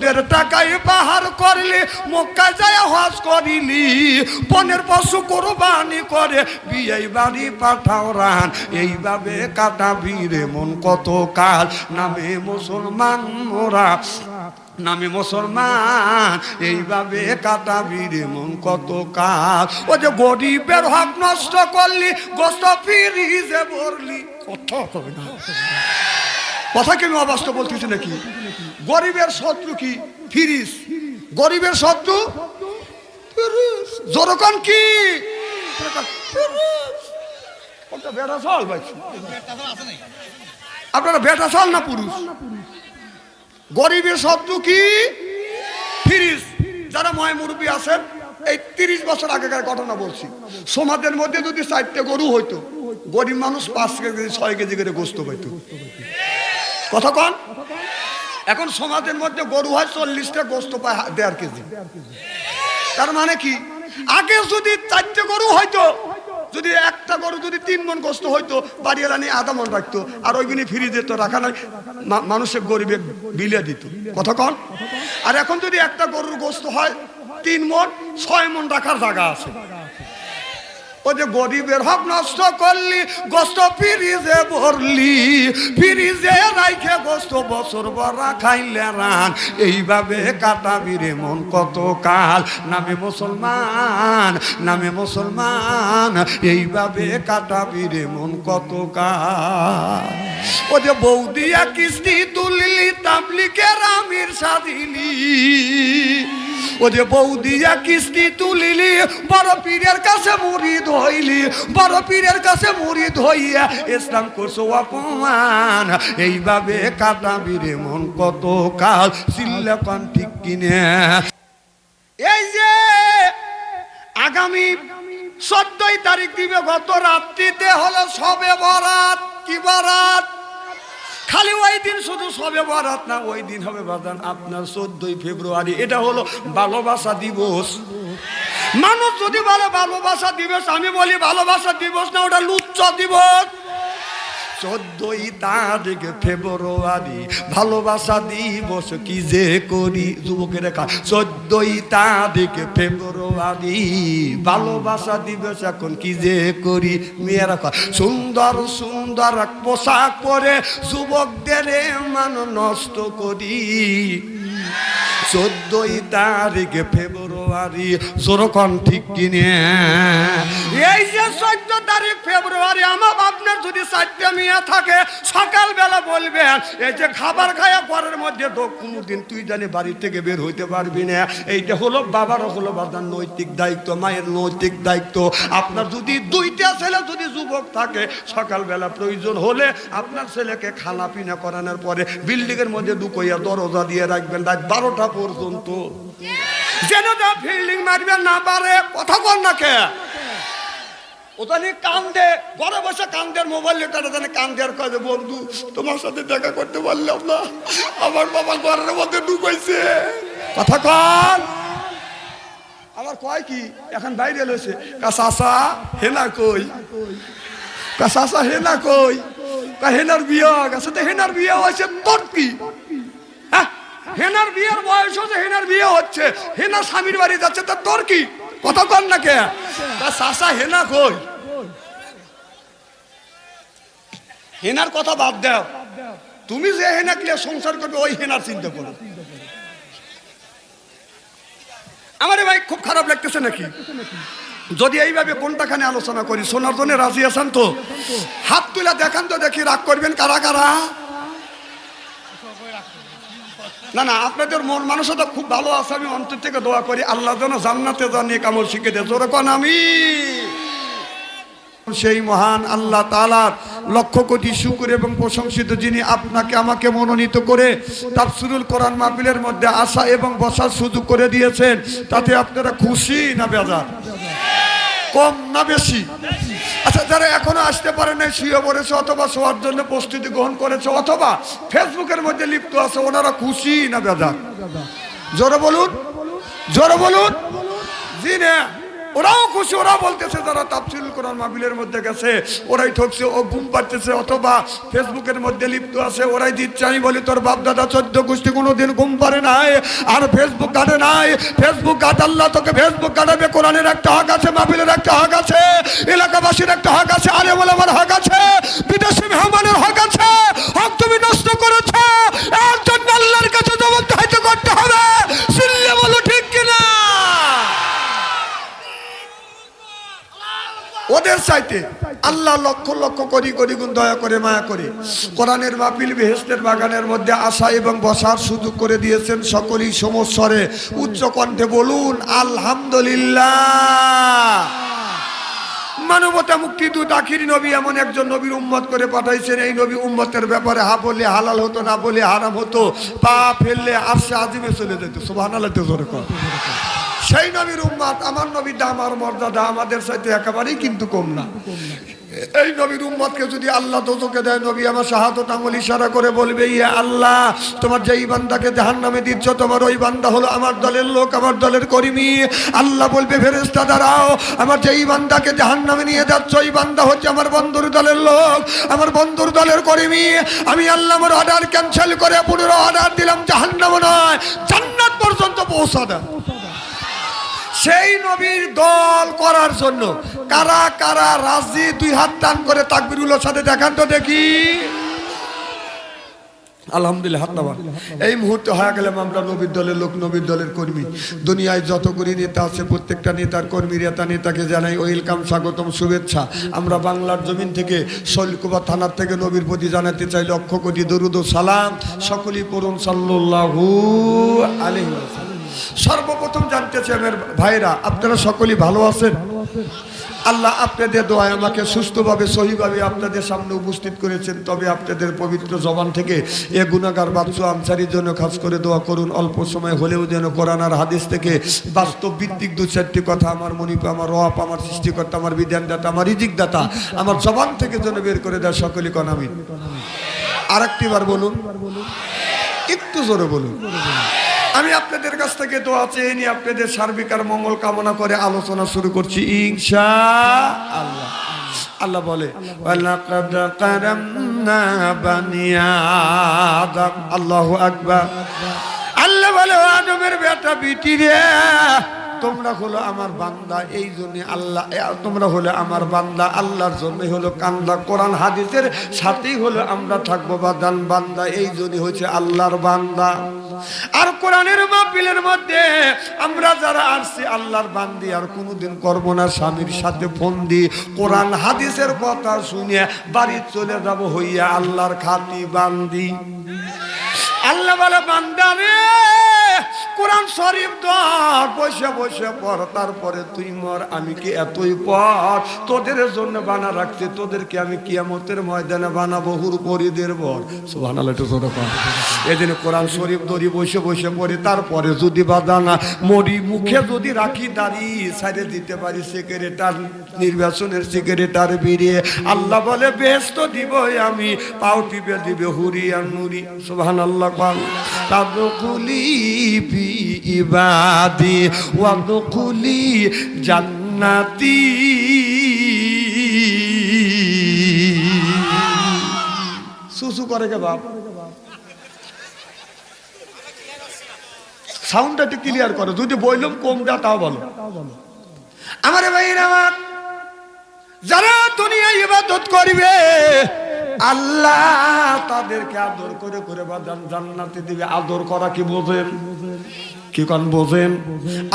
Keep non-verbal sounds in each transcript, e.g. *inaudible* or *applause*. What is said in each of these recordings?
দেড় টাকায় পাহাড় করলি মক্কা যায় হজ করিলি পনেরো পশু কোরবানি করে বিয়ে বাড়ি পাঠাও রান। এইভাবে কাটাবি রে মন কত কাল। নামে মুসলমান মোরা, নামে মুসলমান, এইভাবে কাটাবি রে মন কত কাল। ও যে গরিবের হক নষ্ট করলি, গোস্ত ফিরিজে ভরলি। কত কবে না। কথা কি আমি অবাস্তব বলতেছি নাকি? গরিবের শত্রু কি? ফিরিস। গরিবের শত্রু? জোরকন কি? আপনারা বেটা চাল না পুরুষ? গরিবের শত্রু কি? ফিরিস। যারা ময় মুরব্বী আছেন, এই তিরিশ বছর আগেকার ঘটনা বলছি। সমাজের মধ্যে যদি চারটে গরু হইতো, গরিব মানুষ পাঁচ কেজি, ছয় কেজি করে গোস্ত পাইতো। কথা কন। এখন সমাজের মধ্যে গরু হয় চল্লিশটা গোস্ত পায় দেড় কেজি। তার মানে কি? আগে যদি চারটে গরু হয়তো যদি একটা গরু যদি তিন মন গোস্ত হইতো বাড়িওয়ালা নিয়ে আধা মন রাখতো আর ওইগুলি ফিরে যেত রাখা নাই মানুষের গরিবে বিলিয়ে দিত। কথা কন। আর এখন যদি একটা গরুর গোস্ত হয় তিন মন ছয় মন রাখার জায়গা আছে। ও যে গরিবের হক নষ্ট করলি, গোস্ত ফিরিজে ভরলি, ফিরিজে রাইখে গোস্ত বছর বরা খাইলে রান। এইভাবে কাটাবি রে মন কত কাল। নামে মুসলমান নামে মুসলমান, এইভাবে কাটাবি রে মন কত কাল। ও যে বৌদিয়া কিস্তি তুলিলি তাবলিকের আমির সাদিলি ও যে বৌদিয়া কিস্তি তুলিলি, বড় পীরের কাছে মুড়ি ধইলি বড় পীরের কাছে মুড়ি ধইয়া ইসলাম করছ অপমান। এইভাবে কাটাবি রে মন কত কাল সিল্লাপান ঠিক কিনে। এই যে আগামী চোদ্দই তারিখ দিবে গত রাত্রিতে হলো সবে বরাত। কি বরাত? খালি ওই দিন শুধু সবে বরাত না, ওই দিন হবে বাদান আপনার চোদ্দই ফেব্রুয়ারি। এটা হলো ভালোবাসা দিবস। মানুষ যদি বলে ভালোবাসা দিবস, আমি বলি ভালোবাসা দিবস না, ওটা লুচ্চ দিবস। চোদ্দই তারিখ ফেব্রুয়ারি ভালোবাসা দিবস কি যে করি? যুবকের রেখা চোদ্দই তারিখ ফেব্রুয়ারি ভালোবাসা দিবস এখন কি যে করি? মেয়েরা কয়, সুন্দর সুন্দর পোশাক পরে যুবকদের মান নষ্ট করি। চোদ্দই তারিখ ফেব্রুয়ারি, জোরকন ঠিক কিনে। এই যে চোদ্দ তারিখ ফেব্রুয়ারি, আমার আপনার যদি চারটে মেয়ে থাকে, সকালবেলা বলবেন, এই যে খাবার খায়া পরের মধ্যে তো কোনোদিন তুই জানি বাড়ি থেকে বের হইতে পারবি না। এইটা হলো বাবারও হলো বাবার নৈতিক দায়িত্ব, মায়ের নৈতিক দায়িত্ব। আপনার যদি দুইটা ছেলে যদি যুবক থাকে, সকালবেলা প্রয়োজন হলে আপনার ছেলেকে খানা পিনা করানোর পরে বিল্ডিংয়ের মধ্যে ঢুকইয়া দরজা দিয়ে রাখবেন। রাত বারোটা পর্যন্ত। যেন যা ফিল্ডিং মারবে না পারে, কথা বল না কে? ওখানে কান্দে, ঘরে বসে কান্দের মোবাইল লেটারে জানে কান্দে আর কয়ে বন্ধু, তোমার সাথে দেখা করতে পারলাম না। আমার বাবা ঘরের মধ্যে ঢুকাইছে। কথা কন। আমার কয় কি, এখন বাইরে লইছে কাসাসা হেনা কই? কাসাসা হেনা কই? হেনার বিয়া তো হেনার বিয়া হয়েছে তোর কি? হেনার বিয়ের বয়স হচ্ছে হেনার বিয়ে হচ্ছে। হেনা স্বামীর বাড়ি যাচ্ছে, তা তোর কি? কথা কর না কে? তা হেনা কই? হেনার কথা বাদ দাও। তুমি যে হেনা ক্লিয়ার সংসার করবে, ওই হেনার চিন্তা করো। আমারে ভাই খুব খারাপ লাগতেছে নাকি? যদি এইভাবে কোনটাখানে আলোচনা করি শোনার জন্য রাজি আছেন তো? হাত তুলে দেখান তো দেখি, রাগ করবেন কারা কারা? না না, আপনাদের মন মানসতা খুব ভালো আছে, আমি অন্তর থেকে দোয়া করি, আল্লাহ যেন জান্নাতে জানিয়ে কামল শিখে দেয়। জোরকন আমি। সেই মহান আল্লাহ তালার লক্ষ কোটি শুকুর এবং প্রশংসিত যিনি আপনাকে আমাকে মনোনীত করে তার তাফসিরুল কোরআন মাহফিলের মধ্যে আসা এবং বসার সুযোগ করে দিয়েছেন, তাতে আপনারা খুশি না বেজার? কম না বেশি? আচ্ছা যারা এখনও আসতে পারে নাই, শুয়ে পড়েছে অথবা শোয়ার জন্য প্রস্তুতি গ্রহণ করেছে, অথবা ফেসবুকের মধ্যে লিপ্ত আছে, ওনারা খুশি না বেদা জোরে বলুন জোরে বলুন। জি না। ওরাও খুশি ওরা বলতেছে, যারা তাফসিল কোরআন মাহবিলের মধ্যে গেছে, ওরাই ঠকছে, ও ঘুম পাচ্ছে অথবা ফেসবুকের মধ্যে লিপ্ত আছে, ওরাই দিচ্ছে, আমি বলি, তোর বাপ দাদা চোদ্দ গোষ্ঠী কোনোদিন ঘুম পারে নাই, আর ফেসবুক কাটে নাই, ফেসবুক কাট, আল্লাহ তোকে ফেসবুক কাটাবে, কোরআনের একটা হক আছে মাহবিলের একটা হক আছে, এলাকাবাসীর একটা হক আছে আরে বলে আমার হক আছে, বিদেশি মেহমানের হক আছে হক তুমি নষ্ট করেছ এর জন্য আল্লাহর কাছে জবাবদিহিত করতে হবে চিল্লে বলো ঠিক কিনা ওদের চাইতে। আল্লাহ লক্ষ লক্ষ করি কোটি গুণ দয়া করে, মায়া করে। কোরআনের মাহফিল বেহেস্তের বাগানের মধ্যে আসা এবং বসার সুযোগ করে দিয়েছেন সকলেই সমস্বরে। উচ্চ কণ্ঠে বলুন, আলহামদুলিল্লাহ। মানবতা মুক্তি দূত আখির নবী এমন একজন নবীর উম্মত করে পাঠাইছেন। এই নবী উম্মতের ব্যাপারে হা বললে হালাল হতো, না বলে হারাম হতো, পা ফেললে আরশে আজিমে চলে যেত। সুবহানাল্লাহ, তো জোরে কর সেই নবীর উম্মাদ, আমার নবীর দাম আর মর্যাদা, আমাদের সাথে একেবারেই কিন্তু কম না। এই নবীর উম্মতকে যদি আল্লাহ দোজকে দেয়, নবী আমার শাহাদত আঙুল ইশারা করে বলবে, ইয়া আল্লাহ, তোমার যেই বান্দাকে জাহান নামে দিচ্ছ, তোমার ওই বান্দা হলো আমার দলের লোক, আমার দলের কর্মী। আল্লাহ বলবে ফেরেস্তা দাঁড়াও, আমার যেই বান্দাকে জাহান নামে নিয়ে যাচ্ছ, ওই বান্দা হচ্ছে আমার বন্ধুর দলের লোক, আমার বন্ধুর দলের কর্মী। আমি আল্লাহ আমার অর্ডার ক্যান্সেল করে পুনরায় অর্ডার দিলাম জাহান নয়, জান্নাত পর্যন্ত পৌঁছা দেয় সেই নবীর দল করার জন্য। কারা কারা রাজি, দুই হাত টান করে তাকবিরুল্লাহর সাথে দেখান তো দেখি। আলহামদুলিল্লাহ এই মুহূর্তে আমরা নবীর দলের লোক দলের কর্মী। দুনিয়ায় নেতা আছে, প্রত্যেকটা নেতার নেতাকে জানাই স্বাগতম, শুভেচ্ছা। আমরা বাংলার জমিন থেকে থানার থেকে নবীর প্রতি জানাতে চাই কোটি সালাম। সকলেই। সর্বপ্রথম জানতে চাই আমার ভাইরা, আপনারা সকলেই ভালো আছেন? আল্লাহ আপনাদের দোয়ায় আমাকে সুস্থভাবে, সহিভাবে আপনাদের সামনে উপস্থিত করেছেন। তবে আপনাদের পবিত্র জবান থেকে এ গুণাগার বাচ্চু আনসারির জন্য খাস করে দোয়া করুন। অল্প সময় হলেও যেন কোরআন আর হাদিস থেকে বাস্তব ভিত্তিক দু চারটি কথা আমার মনিপ, আমার রপ আমার সৃষ্টিকর্তা, আমার বিধানদাতা, আমার ইজিকদাতা আমার জবান থেকে যেন বের করে দেয় সকলে কনামিন আর একটি বার বলুন। একটু জোরে বলুন। আমি আপনাদের কাছ থেকে দোয়া চেয়ে নিয়ে আপনাদের সার্বিক আর মঙ্গল কামনা করে আলোচনা শুরু করছি ইংসা আল্লাহ। আল্লাহ বলে আল্লাহ আকবার। আল্লাহ বলে আজমের বেটা, বিটি রে। তোমরা হলো আমার বান্দা, এই জন্য আল্লাহ তোমরা হলো আমার বান্দা, আল্লাহর জন্য হলো কান্দা। কোরআন হাদিসের সাথেই হলো আমরা থাকব বাদান বান্দা, এই জন্য হচ্ছে আল্লাহর বান্দা। আর কোরআনের মাহফিলের মধ্যে আমরা যারা আসছি, আল্লাহর বান্দি আর কোনোদিন করব না, স্বামীর সাথে ফোন দি, কোরআন হাদিসের কথা শুনে বাড়ি চলে যাব হইয়া আল্লাহর খাতি বান্দি। আল্লাহ বলে বান্দারে কোরআন শরীফ ধর, বসে বসে পড়, তারপরে তুই মর, আমি কি এতই পর? তোদের জন্য বানা রাখছি, তোদেরকে আমি কিয়ামতের ময়দানে বানাবো হুরপরিদের বর। সুবহানাল্লাহ জন্য কোরআন শরীফ ধরি, বসে বসে পড়ি, তারপরে যদি বাদানা মরি মুখে যদি রাখি দাঁড়ি সাইডে দিতে পারি সেক্রেটার নির্বাচনের সেক্রেটার বেরিয়ে। আল্লাহ বলে, ব্যস্ত দিব আমি পাও টিপে দিবে হুরি আর নুরি। সুবহান আল্লাহ বি ইবাদি ওয়াদখুলি জান্নাতি। সুসু করে কে বাপ? সাউন্ডটা একটু ক্লিয়ার করো, যদি বললাম কমটা তাও বলো আমার ভাইরা আমার যারা দুনিয়ায় ইবাদত করবে আল্লাহ তাদেরকে আদর করে করে জান্নাতে দিবে। আদর করা কি বোঝেন? কি কন বোঝেন?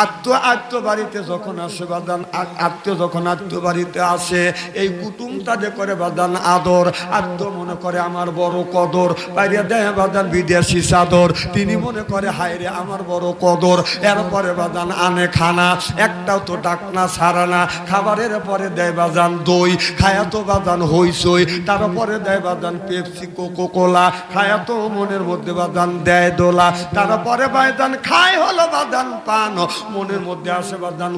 আত্ম আত্ম বাড়িতে যখন আসে বাদান আত্মীয় যখন আত্ম বাড়িতে আসে, এই কুটুম তাদের করে বাদান আদর আত্ম মনে করে আমার বড় কদর, বাইরে দেয় বাদান বিদেশি চাদর, তিনি মনে করে হায়রে আমার বড় কদর। এরপরে বাদান আনে খানা, একটাও তো ডাকনা ছাড়া না। খাবারের পরে দেয় বাজান দই, খায়া তো বাদান হইসই তারপরে দেয় বাদান পেপসি কোকো কোলা খায়া তো মনের মধ্যে বাদান দেয় দোলা। তারপরে বাদান খায় পান। মনের মধ্যে আসে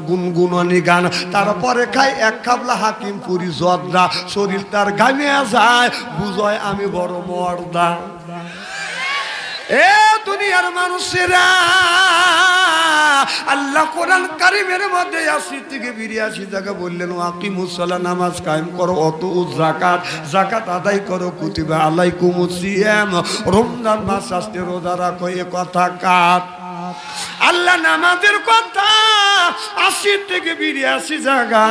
গুনগুননি গান। তারপরে খাই এক খাবলা হাকিম পুরি জর্দা। শরীর তার গামিয়া যায়, বুঝয় আমি বড় মর্দা। এ দুনিয়ার মানুষেরা, আল্লাহ কোরআন কারিমের মধ্যে আশি থেকে বিরিয়াশি জায়গা বললেন আকি মুসলা নামাজ কায়েম করো অত জাকাত জাকাত আদায় করো, কুতিবা আলাইকুম সিয়াম। রমজান মাস আসতে রোজা রাখো, এ কথা কাত। আল্লাহ নামাজের কথা। আশি থেকে বিরিয়াশি জায়গা।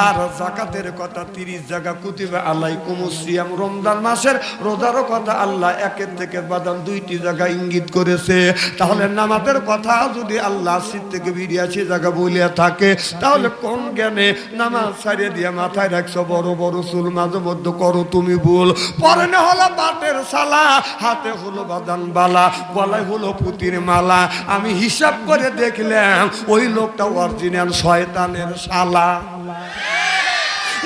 আর জাকাতের কথা তিরিশ জায়গা, কুতিবা আলাইকুম সিয়াম। রমজান মাসের রোজারও কথা আল্লাহ একের থেকে বাদাম দুইটি জায়গা ইঙ্গিত করেছে। তাহলে নামাজের কথা যদি আল্লাহ আশি থেকে বিরিয়াশি জায়গা বলিয়া থাকে, তাহলে কোন জ্ঞানে নামাজ ছাড়িয়ে দিয়ে মাথায় রাখছো, বড় বড় চুল মাঝে মধ্যে করো তুমি ভুল। পরনে হলো বাটের সালা, হাতে হলো বাদান বালা, গলায় হলো পুতির মালা। আমি হিসাব করে দেখলাম, ওই লোকটা অরিজিনাল শয়তানের শালা।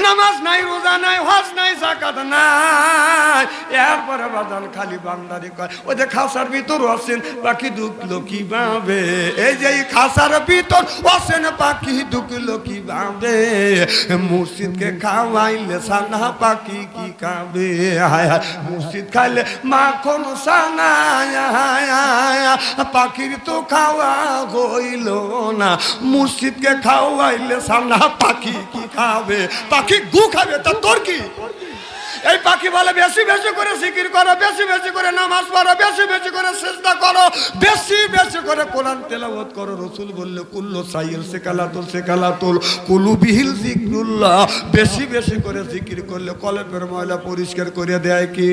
নামাজ নাই, রোজা নাই, হজ নাই জাকাত নাই। এরপরে বাদান খালি বান্দারি কয় ওই যে খাসার ভিতর আছেন পাখি ঢুকলো কি ভাবে এই যে খাসার ভিতর আছেন পাখি ঢুকলো কি ভাবে মুর্শিদকে খাওয়াইলে সানা পাখি কি খাবে? হায় মুর্শিদ খাইলে মাখন সানা পাখির তো খাওয়া হইল না, মুর্শিদকে খাওয়াইলে সানা পাখি কি খাবে? পাখি গু খাবে? তা তোর কি? এই পাখি বলে, বেশি বেশি করে জিকির করো, বেশি বেশি করে নামাজ পড়ো, বেশি বেশি করে চেষ্টা করো, বেশি বেশি করে কোরআন তেলাওয়াত করো। রসুল বললে, কুল্লো সাইল সেকালাতুল সেকালাতুল কুলু বিহিল জিকরুল্লাহ বেশি বেশি করে জিকির করলে কলেপের ময়লা পরিষ্কার করে দেয় কি?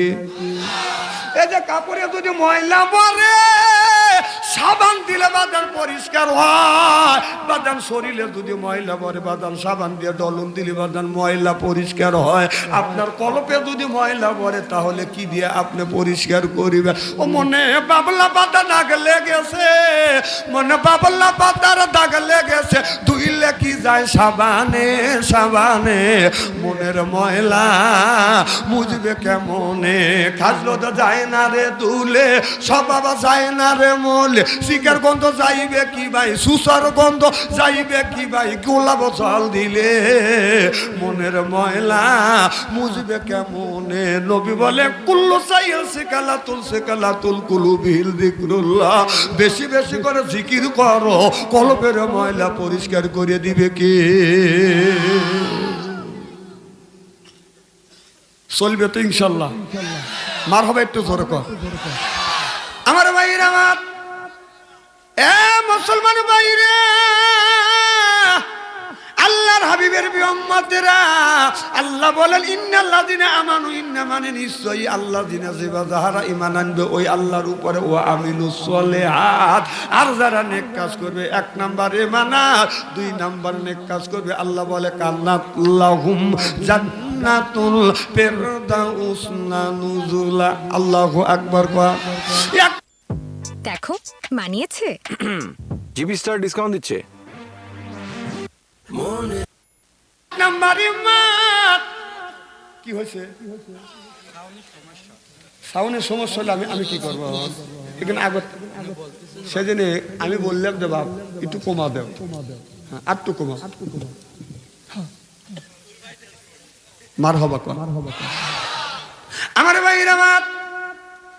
এই যে কাপড়ে যদি ময়লা পরে সাবান দিলে বাদান পরিষ্কার হয়। বাদান শরীরে যদি ময়লা পরে বাদান সাবান দিয়ে ডলন দিলে বাদান ময়লা পরিষ্কার হয়। আপনার কলপে যদি ময়লা পরে তাহলে কি দিয়ে আপনি পরিষ্কার করিবেন? ও মনে বাবলা পাতা দাগ লেগেছে। মনে বাবলা পাতার দাগ লেগেছে। ধুইলে কি যায় সাবানে সাবানে? মনের ময়লা মুজবে কেমনে? খাজলো তো যায় না রে দুলে সব বাবা যায় না রে মলে। শিকার গন্ধ যাইবে কি ভাই? সুসার গন্ধ যাইবে কি ভাই? গোলাপ জল দিলে মনের ময়লা মুজবে কেমনে? নবী বলে, কুল্লো চাইল সেকালা তুল সেকালা তুল কুলু বিল দিকরুল্লাহ বেশি বেশি করে জিকির করো কলপের ময়লা পরিষ্কার করে দিবে কি? চলবে তো ইনশাল্লাহ। মার হবে একটু জোরে কর আমার ভাইয়ের আমার এ ভাইরে আল্লাহর হাবিবের বিয়ম্মতেরা আল্লাহ বলেন ইন্নাল্লাযিনা আমানু ইন্না মানে নিশ্চয়ই আল্লাহ দিনা যেবা যাহারা ঈমান আনবে ওই আল্লাহর উপরে ও আমিলুস সলিহাত। আর যারা নেক কাজ করবে এক নাম্বার দুই নাম্বার নেক কাজ করবে আল্লাহ বলে কান্নাতুল্লাহুম জান্নাতুল ফিরদাউস নুজুলা। আল্লাহু আকবার কয়া। দেখো মানিয়েছে? *clears throat* জিবি স্টার ডিসকাউন্ট দিচ্ছে। নাম্বার কি হয়েছে? সাউনের সমস্যা হলে আমি আমি কি করব? এখানে আগত সেদিনে আমি বললাম যে বাপ একটু কমা দেও। হ্যাঁ আর একটু কমা মার হবা কর। আমার ভাইরা মাত।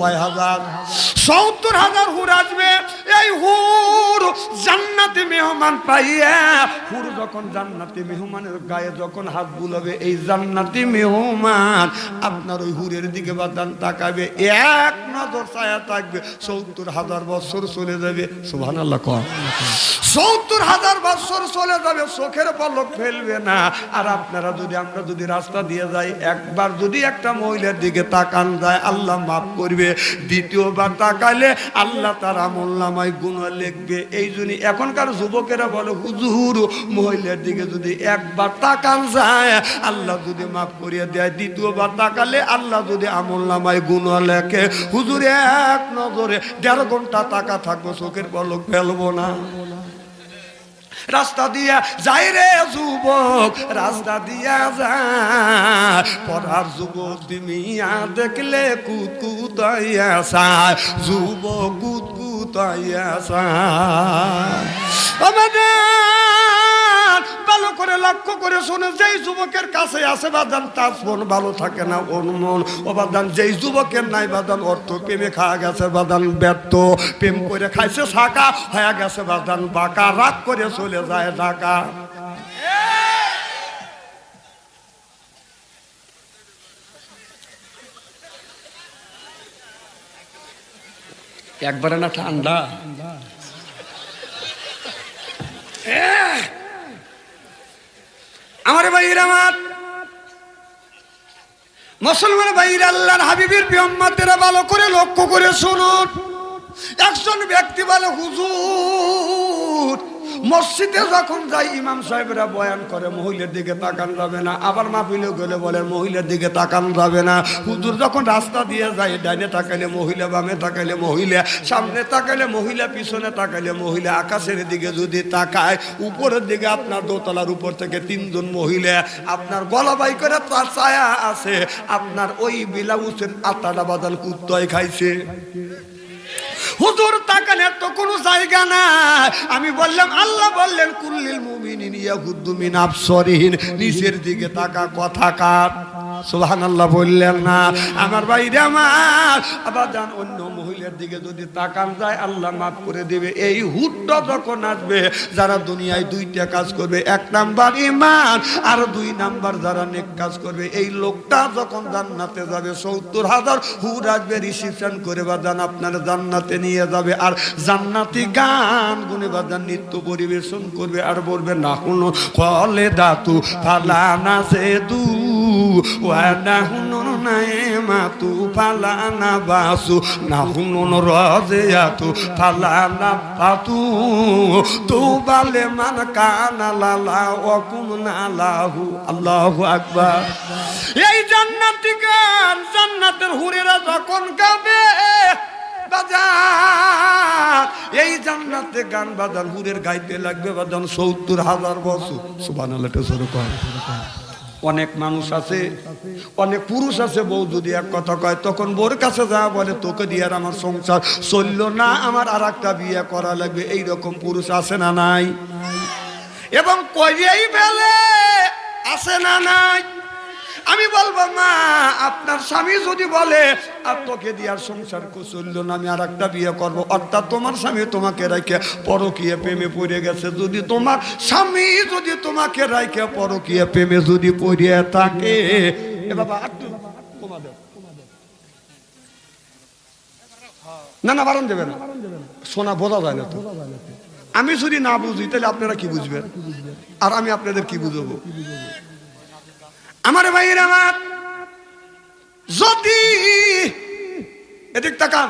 কয় হাজার? সত্তর হাজার হুর আসবে। এই হুর জান্নাতে মেহমান পাইয়া, হুর যখন জান্নাতি মেহমানের গায়ে যখন হাত বুলাবে, এই জান্নাতি মেহমান আপনার ওই হুরের দিকে বাদান তাকাবে, এক নজর ছায়া থাকবে। সত্তর হাজার বছর চলে যাবে। সুহান আল্লাহ সত্তর হাজার বছর চলে যাবে, চোখের পলক ফেলবে না। আর আপনারা যদি, আমরা যদি রাস্তা দিয়ে যাই, একবার যদি একটা মহিলার দিকে তাকান যায়, আল্লাহ মাফ করবে। দ্বিতীয়বার তাকালে আল্লাহ তার আমল নামায় গুণ লিখবে। এই জন্য এখনকার যুবকেরা বলে, হুজুর, মহিলার দিকে যদি একবার তাকান যায়, আল্লাহ যদি মাফ করিয়ে দেয়। দ্বিতীয়বার তাকালে আল্লাহ যদি আমল নামায় গুণ লেখে। হুজুর, এক নজরে দেড় ঘণ্টা তাকা থাকব, চোখের পলক ফেলব না। রাস্তা দিয়া যাই রে যুবক, রাস্তা দিয়া যা। পড়ার যুবক তুমি দেখলে কুতকুতাইয়া সা যুবক কুতকুতাইয়া সায় আমাদের করে লক্ষ্য করে শুনে যেই যুবকের কাছে আছে বাদান তার মন ভালো থাকে না, ওর মন ও বাদান যেই যুবকের নাই বাদান অর্থ প্রেমে খাওয়া গেছে বাদান ব্যর্থ। প্রেম করে খাইছে শাকা হয়ে গেছে বাদান বাঁকা। রাগ করে চলে যায় ঢাকা। একবারে না ঠান্ডা আমার ভাইয়ের আমার। মুসলমান ভাইয়ের আল্লাহর হাবিবের পিয়ম্মাতেরা ভালো করে লক্ষ্য করে শুনুন। একজন ব্যক্তি বলে, হুজুর মসজিদে যখন যাই, ইমাম সাহেবরা বয়ান করে, মহিলার দিকে তাকান যাবে না। আবার মাহফিলে গেলে বলে মহিলার দিকে তাকান যাবে না। হুজুর যখন রাস্তা দিয়ে যায়, ডাইনে তাকাইলে মহিলা, বামে তাকাইলে মহিলা, সামনে তাকাইলে মহিলা, পিছনে তাকাইলে মহিলা, আকাশের দিকে যদি তাকায়, উপরের দিকে আপনার দোতলার উপর থেকে তিনজন মহিলা, আপনার গলা বাই করে তার ছায়া আছে, আপনার ওই বিলাউসের আত্মাটা বাদাল কুত্তয় খাইছে। হুজুর তাকানের তো কোনো জায়গা না আমি বললাম, আল্লাহ বললেন, কুল্লিল মুমিনিন ইয়াগুদ্দু মিন আবসরিন নিচের দিকে তাকা, কথা কার সুবহানাল্লাহ বললেন না। আমার বাইরে আমার আবার অন্য মহিলার দিকে যদি তাকান যায়, আল্লাহ মাফ করে দেবে। এই হুটটা যখন আসবে, যারা দুনিয়ায় দুইটা কাজ করবে, এক নাম্বার ইমান আর দুই নাম্বার যারা নেক কাজ করবে, এই লোকটা যখন জান্নাতে যাবে, সত্তর হাজার হুর আসবে, রিসিপশন করে বা যান আপনার জান্নাতে নিয়ে যাবে। আর জান্নাতি গান গুনে বাজান, নৃত্য পরিবেশন করবে। আর বলবে, না হুন কলে দাতু ফালানা সে দু ওয়ানা হুনুন নাইমা, তু ফালানা বাসু, না হুনুন রাজিয়াতু ফালানা পাতু। তু বালে মান কানা লালা ওয়াকুম নালাহু আল্লাহু আকবার। এই জান্নাতি গান, জান্নাতের হুরেরা যখন গাবে, বাজার। এই জান্নাতে গান বাজার হুরের গাইতে লাগবে বাজান সত্তর হাজার বছর। সুবান অনেক মানুষ আছে, অনেক পুরুষ আছে, বউ যদি এক কথা কয়, তখন বোর কাছে যা বলে তোকে দিয়ে আর আমার সংসার চলল না, আমার আর একটা বিয়ে করা লাগবে, এইরকম পুরুষ আছে না নাই? এবং কইয়াই ফেলে আছে না নাই? আমি বলব, মা, আপনার স্বামী যদি বলে, আর তোকে দিয়ার সংসার চলল না আমি আর একটা বিয়ে করব, অর্থাৎ তোমার স্বামী তোমাকে রাখে পরকিয়ে প্রেমে পড়ে গেছে। যদি তোমার স্বামী যদি তোমাকে রাখে পরকিয়ে প্রেমে যদি পড়িয়ে থাকে, এ বাবা, আর না না, বারণ দেবে না। শোনা, বোঝা যায় না তো। আমি যদি না বুঝি, তাহলে আপনারা কি বুঝবেন? আর আমি আপনাদের কি বুঝব? আমার ভাইয়ের আমার। যদি এদিক তাকান।